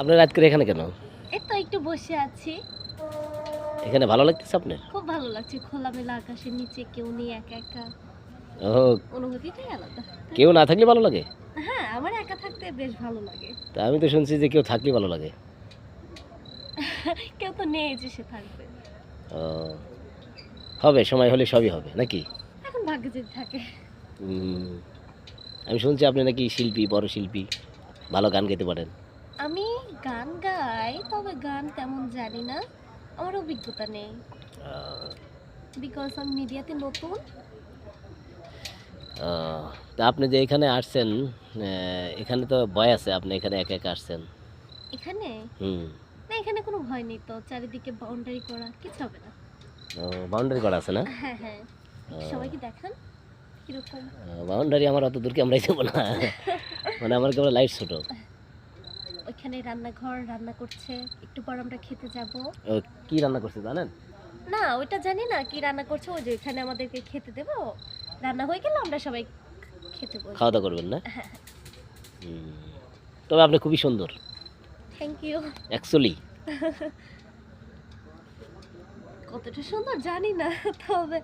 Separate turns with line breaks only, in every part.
আপনার করে এখানে কেন?
এই তো একটু বসে আছি।
এখানে ভালো লাগতেছে আপনার?
খুব ভালো লাগছে খোলামেলা আকাশের নিচে কেউ নেই একা একা।
ও
অনুভূতিটাই আলাদা।
কেউ না থাকলে ভালো লাগে?
হ্যাঁ আমার একা থাকতে বেশ ভালো লাগে।
তা আমি তো শুনছি যে কেউ থাকলে ভালো লাগে।
কেউ তো নেই যে সে থাকবে।
ও হবে সময় হলে সবই হবে নাকি?
এখন ভাগ্যে যদি থাকে।
আমি শুনছি আপনি নাকি শিল্পী বড় শিল্পী ভালো গান গাইতে পারেন।
আমি গান গাই তবে গান তেমন জানি না। আমার অভিজ্ঞতা নেই। বিকজ আমি মিডিয়াতে নতুন।
তা আপনি যে এখানে আসছেন এখানে তো ভয় আছে আপনি এখানে একা একা আসছেন।
এখানে?
হুম।
না এখানে কোনো ভয় নেই তো চারিদিকে বাউন্ডারি করা কিছু হবে না।
বাউন্ডারি করা আছে না?
হ্যাঁ হ্যাঁ। সবাইকে দেখান কীরকম।
বাউন্ডারি আমার অত দূরকে আমরাই যাব না? মানে আমার কেবল লাইট ছোট।
ওইখানে রান্নাঘর রান্না করছে। একটু পর আমরা খেতে যাব।
কি রান্না করছে জানেন?
না ওইটা জানি না কি রান্না করছে। ওই যে ওইখানে আমাদেরকে খেতে দেবো। রান্না হয়ে গেলে আমরা সবাই খেতে বসবো।
খাওয়া দাওয়া করবেন না?
হ্যাঁ
তবে আপনি খুবই সুন্দর।
থ্যাংক ইউ
অ্যাকচুয়ালি
কতটা সুন্দর জানি না তবে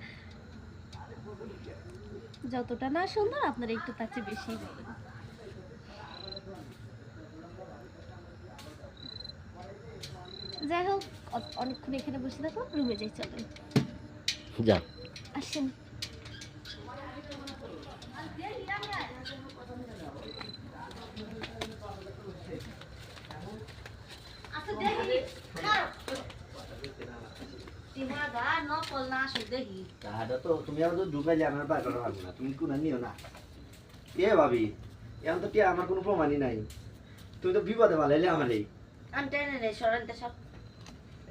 যতটা না সুন্দর আপনারা একটু তার চেয়ে বেশি। যাই হোক অনেকক্ষণ এখানে বসে থাকো রুমে যাই চলেন
যা।
আসেন।
তো তুমি আমার তো ঢুকাইলে আমার পারব না। তুমি কোনো নিও না। এ ভাবি এখন তো আমার কোনো প্রমাণই নাই। তুমি তো বিপদে ভালাইলে আমার। এই
আমি টেনে নেই সরেনতে সব।